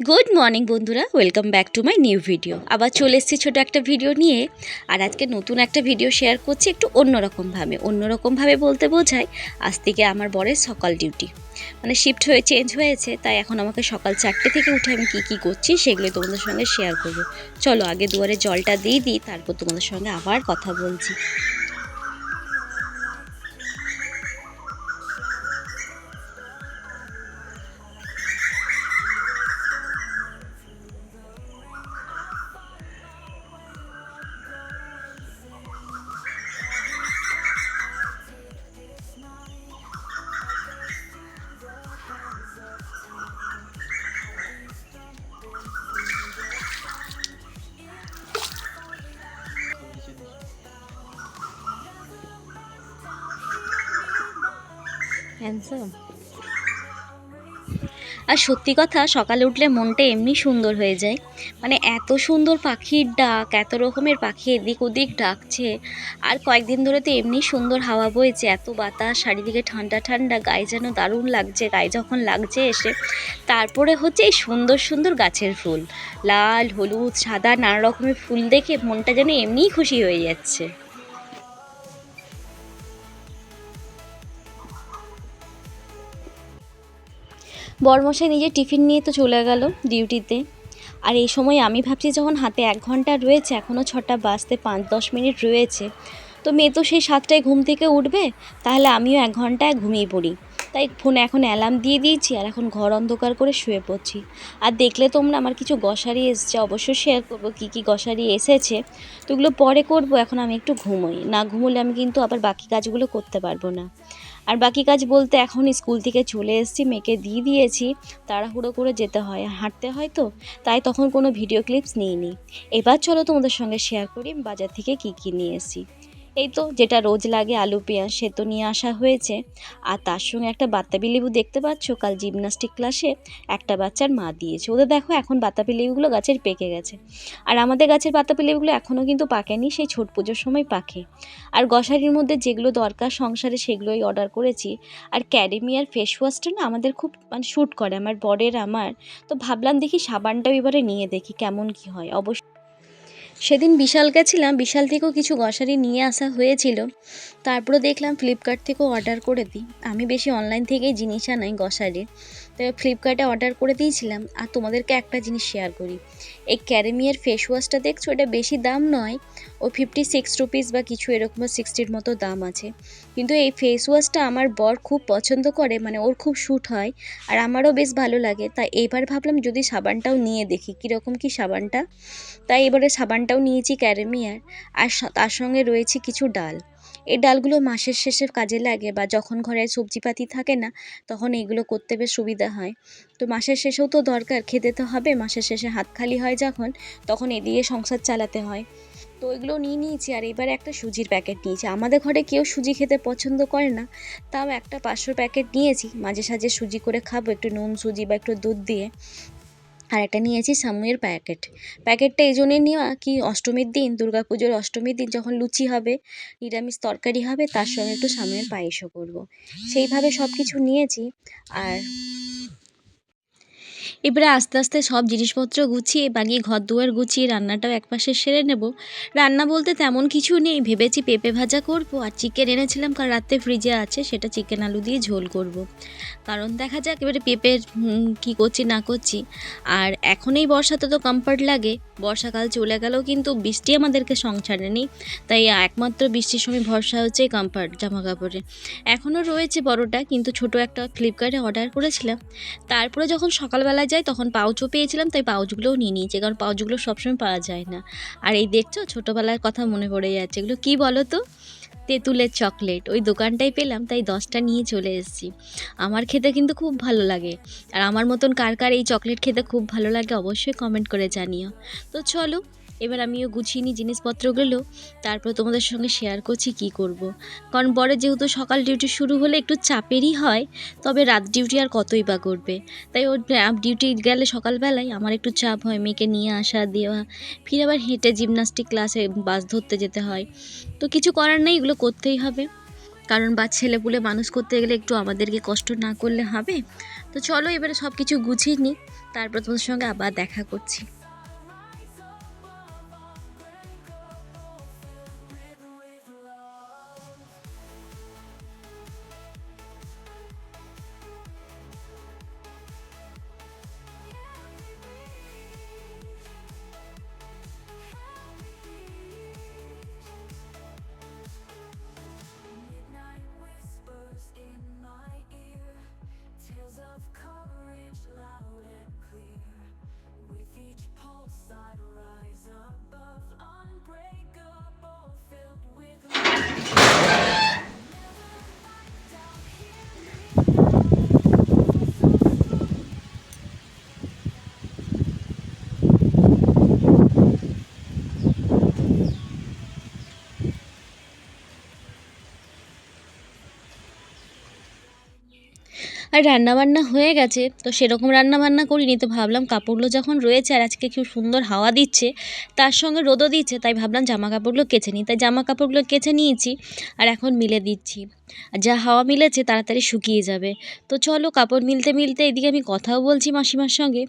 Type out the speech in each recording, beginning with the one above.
Good morning বন্ধুরা। Welcome back to my new video আবার চলে এসেছি ছোটো একটা ভিডিও নিয়ে। আর আজকে নতুন একটা ভিডিও শেয়ার করছি একটু অন্যরকমভাবে। অন্যরকমভাবে বলতে বোঝায়, আজ থেকে আমার বরের সকাল ডিউটি মানে শিফট হয়ে চেঞ্জ হয়েছে, তাই এখন আমাকে সকাল চারটে থেকে উঠে আমি কী কী করছি সেগুলো তোমাদের সঙ্গে শেয়ার করব। চলো, আগে দুয়ারে জলটা দিয়ে দিই, তারপর তোমাদের সঙ্গে আবার কথা বলছি। হ্যান্ডসাম আর সত্যি কথা, সকালে উঠলে মনটা এমনি সুন্দর হয়ে যায়। মানে এত সুন্দর পাখির ডাক, এত রকমের পাখি এদিক ওদিক ডাকছে। আর কয়েকদিন ধরে তো এমনি সুন্দর হাওয়া বইছে, এত বাতাস, চারিদিকে ঠান্ডা ঠান্ডা, গায়ে যেন দারুণ লাগছে, গায়ে যখন লাগছে এসে। তারপরে হচ্ছে এই সুন্দর সুন্দর গাছের ফুল। লাল, হলুদ, সাদা, নানা রকমের ফুল দেখে মনটা যেন এমনিই খুশি হয়ে যাচ্ছে। বরমশাই নিজে টিফিন নিয়ে তো চলে গেল ডিউটিতে। আর এই সময় আমি ভাবছি যখন হাতে এক ঘণ্টা রয়েছে এখনও ছটা বাজতে পাঁচ দশ মিনিট রয়েছে, তো মেয়ে তো সেই সাতটায় ঘুম থেকে উঠবে, তাহলে আমিও এক ঘন্টায় ঘুমিয়ে পড়ি। তাই ফোনে এখন অ্যালার্ম দিয়ে দিয়েছি, আর এখন ঘর অন্ধকার করে শুয়ে পড়ছি। আর দেখলে তোমরা আমার কিছু গসারি এসছে, অবশ্যই শেয়ার করব, কী কী গসারি এসেছে, তো ওগুলো পরে করব, এখন আমি একটু ঘুমোই। না ঘুমোলে আমি কিন্তু আবার বাকি কাজগুলো করতে পারব না। আর বাকি কাজ বলতে এখন স্কুল থেকে চলে এসেছি, মেয়েকে দিয়ে দিয়েছি, তাড়াহুড়ো করে যেতে হয়, হাঁটতে হয় তো, তাই তখন কোনো ভিডিও ক্লিপস নিইনি। এবার চলো তোমাদের সঙ্গে শেয়ার করি বাজার থেকে কী কী নিয়ে এসেছি। এই তো যেটা রোজ লাগে আলু, পেঁয়াজ সে তো নিয়ে আসা হয়েছে। আর তার সঙ্গে একটা বাতাবি লেবু দেখতে পাচ্ছ? কাল জিমনাস্টিক ক্লাসে একটা বাচ্চার মা দিয়েছে। ওদের দেখো এখন বাতাবি লেবুগুলো গাছের পেকে গেছে। আর আমাদের গাছের বাতাবি লেবুগুলো এখনও কিন্তু পাকেনি, সেই ছট পুজোর সময় পাকে। আর গসারির মধ্যে যেগুলো দরকার সংসারে সেগুলোই অর্ডার করেছি। আর ক্যাডেমিয়ার ফেস ওয়াশটা না আমাদের খুব মানে শ্যুট করে। আমার বরের, আমার। তো ভাবলাম দেখি সাবানটাও এবারে নিয়ে দেখি কেমন কি হয়। অবশ্য সেদিন বিশাল গেছিলাম, বিশাল থেকেও কিছু গ্রসারি নিয়ে আসা হয়েছিল। তারপরে দেখলাম ফ্লিপকার্ট থেকেও অর্ডার করে দিই। আমি বেশি অনলাইন থেকেই জিনিস আনাই গ্রসারির তো ফ্লিপকার্টে অর্ডার করে দিয়েছিলাম, আর তোমাদেরকে একটা জিনিস শেয়ার করি। এই ক্যারেমিয়ার ফেস ওয়াশটা দেখছ? এটা বেশি দাম নয় ও ফিফটি সিক্স রুপিস বা কিছু এরকম সিক্সটির মতো দাম আছে। কিন্তু এই ফেস ওয়াশটা আমার বর খুব পছন্দ করে মানে ওর খুব শ্যুট হয় আর আমারও বেশ ভালো লাগে। তাই এবার ভাবলাম যদি সাবানটাও নিয়ে দেখি, কীরকম কি সাবানটা? তাই এবারে সাবানটাও নিয়েছি ক্যারেমিয়ার আর তার সঙ্গে রয়েছে কিছু ডাল। এই ডালগুলো মাসের শেষে কাজে লাগে বা যখন ঘরে সবজিপাতি থাকে না, তখন এইগুলো করতে বেশ সুবিধা হয়। তো মাসের শেষেও তো দরকার, খেতে তো হবে। মাসের শেষে হাত খালি হয় যখন, তখন এ দিয়ে সংসার চালাতে হয়। তো এগুলো নিয়ে নিয়েছি আর এবারে একটা সুজির প্যাকেট নিয়েছি। আমাদের ঘরে কেউ সুজি খেতে পছন্দ করে না, তাও একটা পাঁচশোর প্যাকেট নিয়েছি। মাঝে সাঝে সুজি করে খাব, একটু নুন সুজি বা একটু দুধ দিয়ে। আর একটা নিয়েছি সামুয়ের প্যাকেট। প্যাকেটটা এই জন্যে নেওয়া কি অষ্টমীর দিন দুর্গা পুজোর অষ্টমীর দিন যখন লুচি হবে, নিরামিষ তরকারি হবে, তার সঙ্গে একটু সামনের পায়েসও করব। সেইভাবে সব কিছু নিয়েছি। আর এবারে আস্তে আস্তে সব জিনিসপত্র গুছিয়ে বাগিয়ে ঘর দুয়ার গুছিয়ে রান্নাটাও একপাশে সেরে নেব। রান্না বলতে তেমন কিছু নেই। ভেবেছি পেঁপে ভাজা করব আর চিকেন এনেছিলাম, কাল রাত্রে ফ্রিজে আছে, সেটা চিকেন আলু দিয়ে ঝোল করব। কারণ দেখা যাক এবারে পেঁপের কী করছি, না করছি। আর এখন এই বর্ষাতে তো কমফর্ট লাগে। বর্ষাকাল চলে গেলেও কিন্তু বৃষ্টি আমাদেরকে সংসারে নেই। তাই একমাত্র বৃষ্টির সময় ভরসা হচ্ছে কমফর্ট জামা কাপড়ে এখনও রয়েছে বড়টা কিন্তু ছোট একটা ফ্লিপকার্টে অর্ডার করেছিলাম। তারপরে যখন সকালবেলায় যাই তখন পাউচও পেয়েছিলাম, তাই পাউচগুলোও নিয়ে নিয়েছি, কারণ পাউচগুলো সবসময় পাওয়া যায় না। আর এই দেখছ, ছোটোবেলার কথা মনে পড়ে যাচ্ছে। এগুলো কী বলো তো? তেঁতুলের চকলেট, ওই দোকানটাই পেলাম, তাই দশটা নিয়ে চলে এসেছি। আমার খেতে কিন্তু খুব ভালো লাগে। আর আমার মতন কার কার এই চকলেট খেতে খুব ভালো লাগে অবশ্যই কমেন্ট করে জানিও। তো চলো, এবার আমিও গুছিয়ে নিই জিনিসপত্রগুলো, তারপর তোমাদের সঙ্গে শেয়ার করছি কি করব। কারণ বড় যেহেতু সকাল ডিউটি শুরু হলে একটু চাপেরই হয়, তবে রাত ডিউটি আর কতই বা করবে। তাই ওর ডিউটি গেলে সকালবেলায় আমার একটু চাপ হয়, মেয়েকে নিয়ে আসা, দেওয়া। ফির আবার হেঁটে জিমনাস্টিক ক্লাসে বাস ধরতে যেতে হয়। তো কিছু করার নেই, এগুলো করতেই হবে। কারণ বা ছেলেপুলে মানুষ করতে গেলে একটু আমাদেরকে কষ্ট না করলে হবে। তো চলো এবারে সব কিছু গুছিয়ে নিই। তারপর তোমাদের সঙ্গে আবার দেখা করছি। আর রান্না বান্না হয়ে গেছে, তো সেরকম রান্না বান্না করিনি, তো ভাবলাম কাপড়গুলো যখন রয়েছে আর আজকে খুব সুন্দর হাওয়া দিচ্ছে, তার সঙ্গে রোদও দিচ্ছে, তাই ভাবলাম জামা কাপড়গুলো কেচে নিই, তাই জামা কাপড়গুলো কেচে নিয়েছি আর এখন মিলে দিচ্ছি। আর যা হাওয়া মিলেছে তাড়াতাড়ি শুকিয়ে যাবে। তো চলো কাপড় মিলতে মিলতে এদিকে আমি কথাও বলছি মাসিমার সঙ্গে,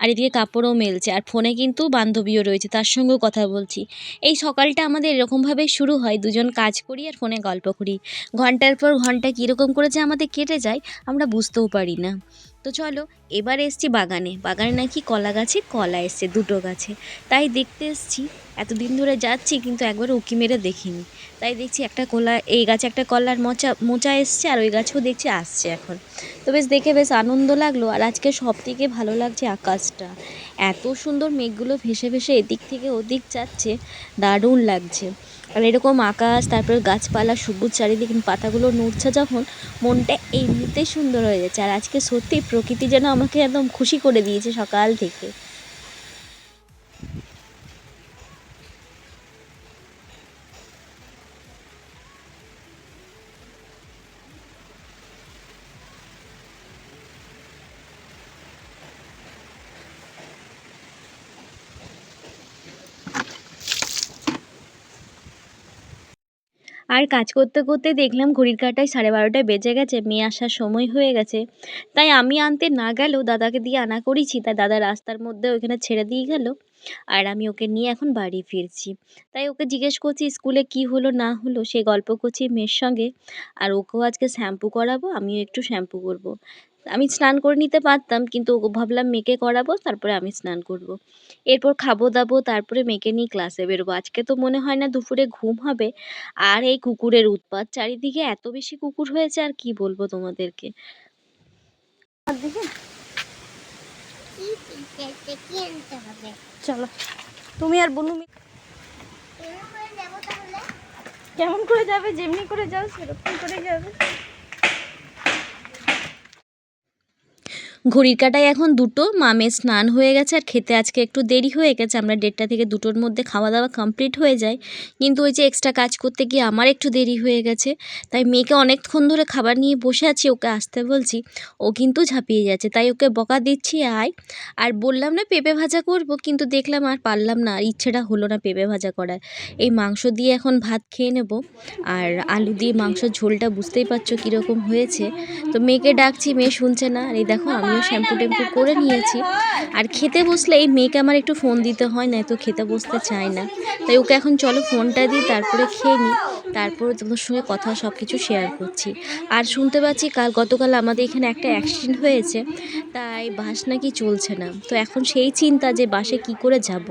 আর এদিকে কাপড়ও মেলছে, আর ফোনে কিন্তু বান্ধবীও রয়েছে, তার সঙ্গেও কথা বলছি। এই সকালটা আমাদের এরকমভাবেই শুরু হয়, দুজন কাজ করি আর ফোনে গল্প করি। ঘণ্টার পর ঘণ্টা কীরকম করে যে আমাদের কেটে যায়, আমরা বুঝতেও পারি না। তো চলো, এবার এসছি বাগানে। বাগানে নাকি কলা গাছে কলা এসছে, দুটো গাছে। তাই দেখতে এসছি। এতদিন ধরে যাচ্ছি, কিন্তু একবার উকি মেরে দেখিনি। তাই দেখছি একটা কলা, এই গাছে একটা কলার মোচা মোচা এসছে, আর ওই গাছেও দেখছি আসছে এখন। তো বেশ দেখে বেশ আনন্দ লাগল, আর আজকে সব থেকে ভালো লাগছে আকাশটা। এত সুন্দর মেঘগুলো ভেসে ভেসে এদিক থেকে ওদিক যাচ্ছে, দারুণ লাগছে। আর এরকম আকাশ, তারপর গাছপালা, সবুজ চারিদিকে পাতাগুলো নড়ছে যখন মনটা এমনিতেই সুন্দর হয়ে যাচ্ছে। আর আজকে সত্যি প্রকৃতি যেন আমাকে একদম খুশি করে দিয়েছে সকাল থেকে। আর কাজ করতে করতে দেখলাম ঘড়ির কাঁটায় সাড়ে বারোটায় বেজে গেছে, মেয়ে আসার সময় হয়ে গেছে। তাই আমি আনতে না গেলেও দাদাকে দিয়ে আনা করেছি, তাই দাদা রাস্তার মধ্যে ওইখানে ছেড়ে দিয়ে গেল আর আমি ওকে নিয়ে এখন বাড়ি ফিরছি। তাই ওকে জিজ্ঞেস করছি, স্কুলে কি হলো না হলো? সে গল্প করছি মেয়ের সঙ্গে। আর ওকেও আজকে শ্যাম্পু করাবো, আমিও একটু শ্যাম্পু করব। আমি স্নান করে নিতে পারতাম, কিন্তু ভাবলাম মেয়েকে করাবো, তারপরে আমি স্নান করব। এরপর খাব দাবো, তারপরে মেয়েকে নিয়ে ক্লাসে বেরোবো। আজকে তো মনে হয় না দুপুরে ঘুম হবে। আর এই কুকুরের উৎপাত, চারিদিকে এত বেশি কুকুর হয়েছে, আর কি বলব তোমাদেরকে? চলো, তুমি আর বনু কেমন করে যাবে? যেমনি করে যাও সেরকম করে যাবে। ঘড়ির কাটায় এখন দুটো, মামের স্নান হয়ে গেছে আর খেতে আজকে একটু দেরি হয়ে গেছে, আমরা দেড়টা থেকে দুটোর মধ্যে খাওয়া দাওয়া কমপ্লিট হয়ে যায়। কিন্তু ওই যে এক্সট্রা কাজ করতে গিয়ে আমার একটু দেরি হয়ে গেছে, তাই মেয়েকে অনেকক্ষণ ধরে খাবার নিয়ে বসে আছি, ওকে আসতে বলছি, ও কিন্তু ঝাঁপিয়ে যাচ্ছে, তাই ওকে বকা দিচ্ছি, আয়। আর বললাম না পেঁপে ভাজা করব, কিন্তু দেখলাম আর পারলাম না, আর ইচ্ছেটা হলো না পেঁপে ভাজা করার। এই মাংস দিয়ে এখন ভাত খেয়ে নেব, আর আলু দিয়ে মাংসর ঝোলটা বুঝতেই পারছ কীরকম হয়েছে। তো মেয়েকে ডাকছি, মেয়ে শুনছে না, আর এই দেখো আমিও শ্যাম্পু ট্যাম্পু করে নিয়েছি। আর খেতে বসলে এই মেয়েকে আমার একটু ফোন দিতে হয় না তো খেতে বসতে চায় না। তাই ওকে এখন চলো ফোনটা দিই তারপরে খেয়ে নিই। তারপরে তোমার সঙ্গে কথা সব কিছু শেয়ার করছি। আর শুনতে পাচ্ছি কাল গতকাল আমাদের এখানে একটা অ্যাক্সিডেন্ট হয়েছে তাই বাস নাকি চলছে না। তো এখন সেই চিন্তা যে বাসে কি করে যাব।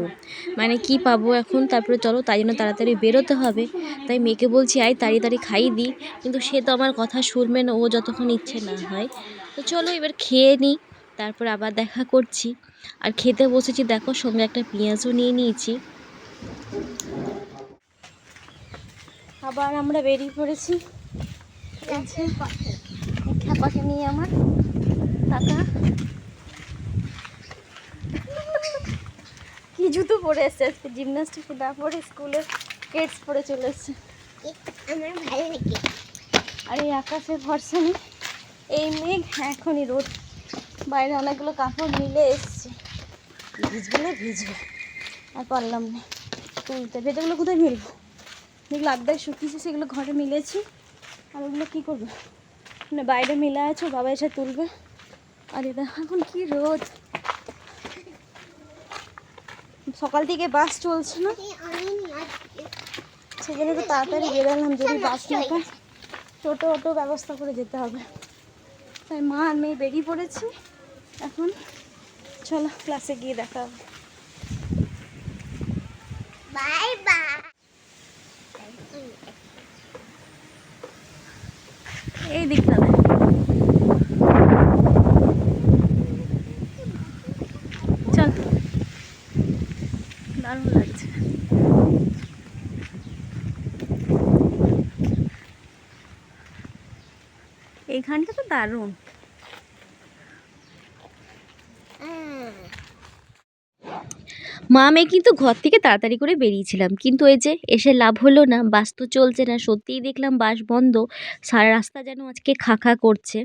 মানে কি পাবো এখন? তারপরে চলো তাই জন্য তাড়াতাড়ি বেরোতে হবে। তাই মেয়েকে বলছি আয় তাড়াতাড়ি খাইয়ে দিই। কিন্তু সে তো আমার কথা শুনবে না ও যতক্ষণ ইচ্ছে না হয়। তো চলো এবার খেয়ে নিই তারপর আবার দেখা করছি। আর খেতে বসেছি দেখো সঙ্গে একটা পেঁয়াজও নিয়ে নিয়েছি। আবার আমরা বেরিয়ে পড়েছি। খ্যাপাকে নিয়ে আমার টাকা কি জুতো পরে এসছে আজকে জিমনাস্টিক না পরে স্কুলে কেটস পরে চলে এসছে। আমার ভালো লাগে। আর এই আকাশের ভরসা নেই। এই মেঘ এখনই রোদ। বাইরে অনেকগুলো কাপড় মিলে এসছে। ভিজবে না ভিজবে। আর পারলাম না তুলতে। ভেজাগুলো কোথায় মিলবো যেগুলো আড্ডায় শুকিয়েছে সেগুলো ঘরে মিলেছি। আর ওগুলো কী করব? মানে বাইরে মিলে আছে বাবা এসে তুলবে। আর এটা, এখন কি রোদ? সকাল থেকে বাস চলছে না? আমি নিয়ে সেখানে তো তাড়াতাড়ি বেরোলাম, যদি বাস না পাই টোটো, অটো ব্যবস্থা করে যেতে হবে। তাই মা আর মেয়ে বেরিয়ে পড়েছি। এখন চলো ক্লাসে গিয়ে দেখা হবে। বাই বাই এই দিকটা চল দারুণ লাগছে এইখানটা তো দারুণ। মা মেয়ে কিন্তু ঘর থেকে তাড়াতাড়ি করে বেরিয়েছিলাম। কিন্তু এই যে এসে লাভ হলো না, বাস তো চলছে না, সত্যিই দেখলাম বাস বন্ধ। সারা রাস্তা যেন আজকে খা খা করছে।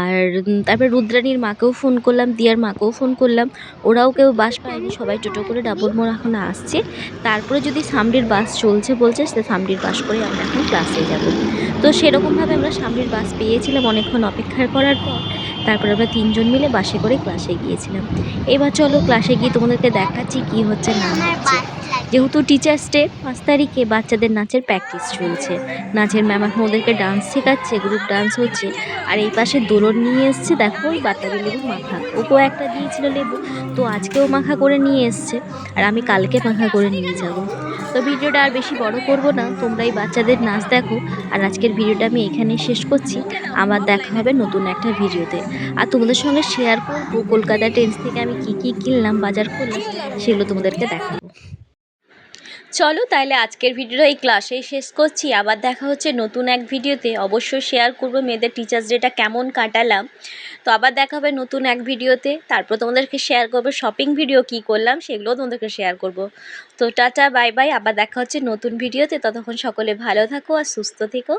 আর তারপরে রুদ্রাণীর মাকেও ফোন করলাম, দিয়ার মাকেও ফোন করলাম। ওরাও কেউ বাস পায়নি, সবাই টোটো করে ডাবল মোড় এখন আসছে। তারপরে যদি সামরির বাস চলছে বলছে, সে সামরির বাস করে আমরা এখন ক্লাসে যাব। তো সেরকমভাবে আমরা সামনের বাস পেয়েছিলাম অনেকক্ষণ অপেক্ষা করার পর। তারপর আমরা তিনজন মিলে বাসে করে ক্লাসে গিয়েছিলাম। এবার চলো ক্লাসে গিয়ে তোমাদেরকে দেখাচ্ছি কি হচ্ছে না হচ্ছে। যেহেতু টিচার্স ডে পাঁচ তারিখে বাচ্চাদের নাচের প্র্যাকটিস চলছে। নাচের ম্যাম এখন ওদেরকে ডান্স শেখাচ্ছে গ্রুপ ডান্স হচ্ছে। আর এই পাশে দোলন নিয়ে এসছে, দেখো, বাতাবি লেবু মাখা। ওকেও একটা দিয়েছিল লেবু, তো আজকেও মাখা করে নিয়ে এসছে। আর আমি কালকে মাখা করে নিয়ে যাব। তো ভিডিওটা আর বেশি বড় করব না তোমরা এই বাচ্চাদের নাচ দেখো। আর আজকের ভিডিওটা আমি এখানেই শেষ করছি। আবার দেখা হবে নতুন একটা ভিডিওতে। আর তোমাদের সঙ্গে শেয়ার করব, কলকাতা টেন্স থেকে আমি কি কি কিনলাম, বাজার করলাম, সেগুলো তোমাদেরকে দেখাবো। চলো তাহলে আজকের ভিডিওটা এই ক্লাসেই শেষ করছি। আবার দেখা হচ্ছে নতুন এক ভিডিওতে। অবশ্যই শেয়ার করব মেয়েদের টিচার্স ডেটা কেমন কাটালাম। তো আবার দেখা হবে নতুন এক ভিডিওতে। তারপর তোমাদেরকে শেয়ার করব শপিং ভিডিও কি করলাম সেগুলোও তোমাদেরকে শেয়ার করব। তো টাটা বাই বাই আবার দেখা হচ্ছে নতুন ভিডিওতে। ততক্ষণ সকলে ভালো থাকো আর সুস্থ থেকো।